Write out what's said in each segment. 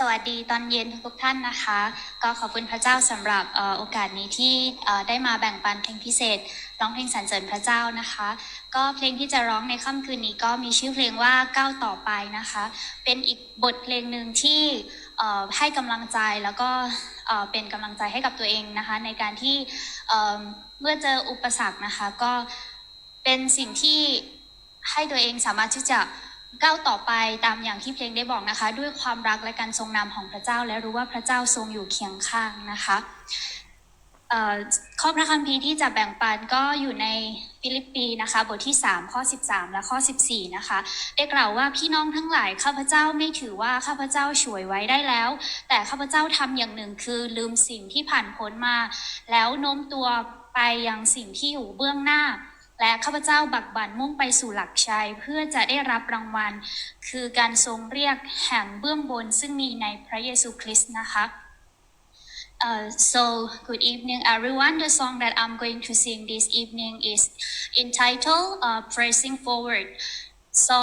สวัสดีตอนเย็นทุกท่านนะคะ ก็ขอบคุณพระเจ้าสำหรับโอกาสนี้ที่ได้มาแบ่งปันเพลงพิเศษร้องเพลงสรรเสริญพระเจ้านะคะ ก็เพลงที่จะร้องในค่ำคืนนี้ก็มีชื่อเพลงว่าก้าวต่อไปนะคะ เป็นอีกบทเพลงหนึ่งที่ให้กำลังใจแล้วก็เป็นกำลังใจให้กับตัวเองนะคะ ในการที่เมื่อเจออุปสรรคนะคะ ก็เป็นสิ่งที่ให้ตัวเองสามารถที่จะ ก้าวต่อไปตามอย่างที่เพลงได้บอกนะคะ ด้วยความรักและการทรงนำของพระเจ้า และรู้ว่าพระเจ้าทรงอยู่เคียงข้างนะคะข้อพระคัมภีร์ที่จะแบ่งปันก็อยู่ในฟิลิปปีนะคะบทที่ 3 ข้อ 13 และข้อ 14 นะคะ ได้กล่าวว่าพี่น้องทั้งหลายข้าพเจ้าไม่ถือว่าข้าพเจ้าฉวยไว้ได้แล้ว แต่ข้าพเจ้าทำอย่างหนึ่งคือลืมสิ่งที่ผ่านพ้นมา แล้วโน้มตัวไปยังสิ่งที่อยู่เบื้องหน้า และข้าพเจ้าบักบั่นมุ่งไปสู่หลักชัย เพื่อจะได้รับรางวัล คือการทรงเรียกแห่งเบื้องบนซึ่งมีในพระเยซูคริสต์นะคะ Uh, so good evening everyone the song that i'm going to sing this evening is entitled uh, pressing forward so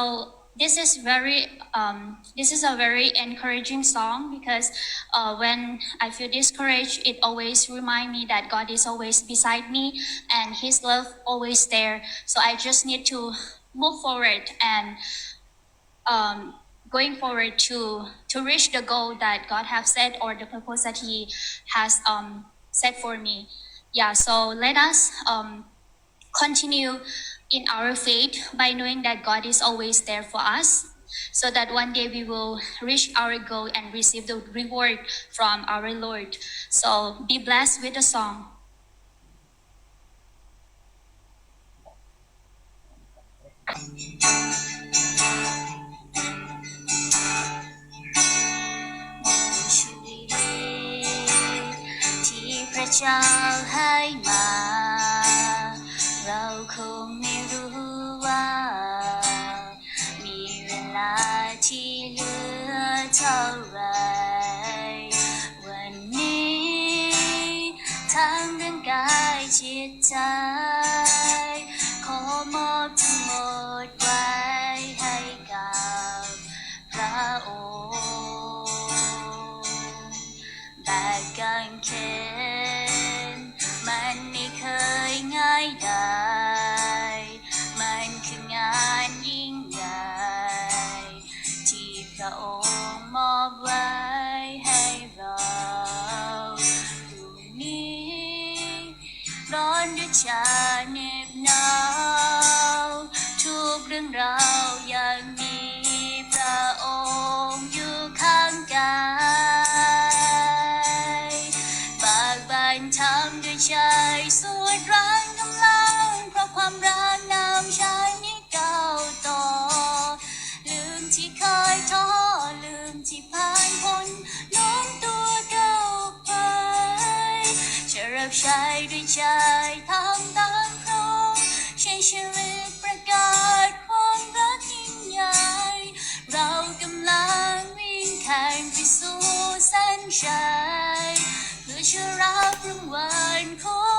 this is very um, this is a very encouraging song because uh, when i feel discouraged it always remind me that god is always beside me and his love always there so i just need to move forward and um, going forward to to reach the goal that God has set or the purpose that He has um, set for me. Yeah, so let us um, continue in our faith by knowing that God is always there for us. So that one day we will reach our goal and receive the reward from our Lord. So be blessed with the song. เท่าไร วันนี้ทั้งร่างกายจิตใจ ขอมอบทั้งหมดไว้ให้กับพระองค์ ร้อน รับใช้ด้วยใจทำตามพระองค์ใช้ชีวิตประกาศความรักยิ่งใหญ่เรากำลังวิ่งแข่งไปสู่เส้นชัยเพื่อจะรับรางวัลของ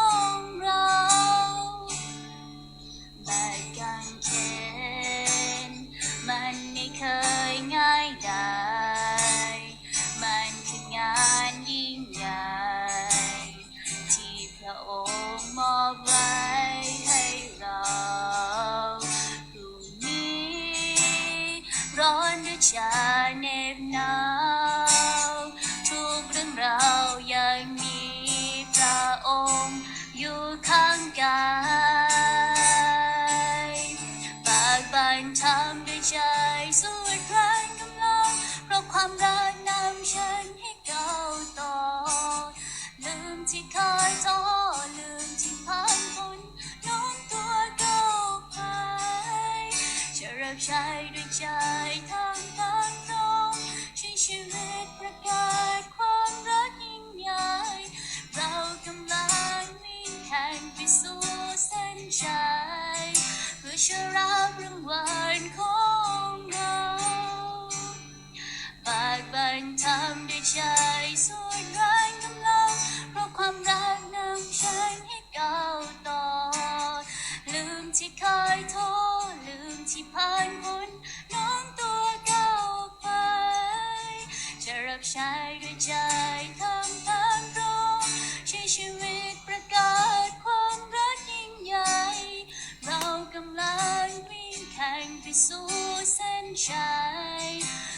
ความรักนำฉันให้ก้าวต่อ ลืมที่เคยท้อลืมที่ผ่านพ้นโน้มตัวก้าวไปจะรับใช้ด้วยใจทางตามตรงใช้ชีวิตประกาศความรักยิ่งใหญ่เรากำลังวิ่งแข่งไปสู่เส้นชัยเพื่อจะรับรางวัลของ ชายด้วยใจทำทานตรงใช้ชีวิตประกาศความรักยิ่งใหญ่ เรากำลังวิ่งแข่งไปสู่เส้นชัย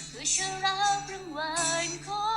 เพื่อลับรางวัลขอ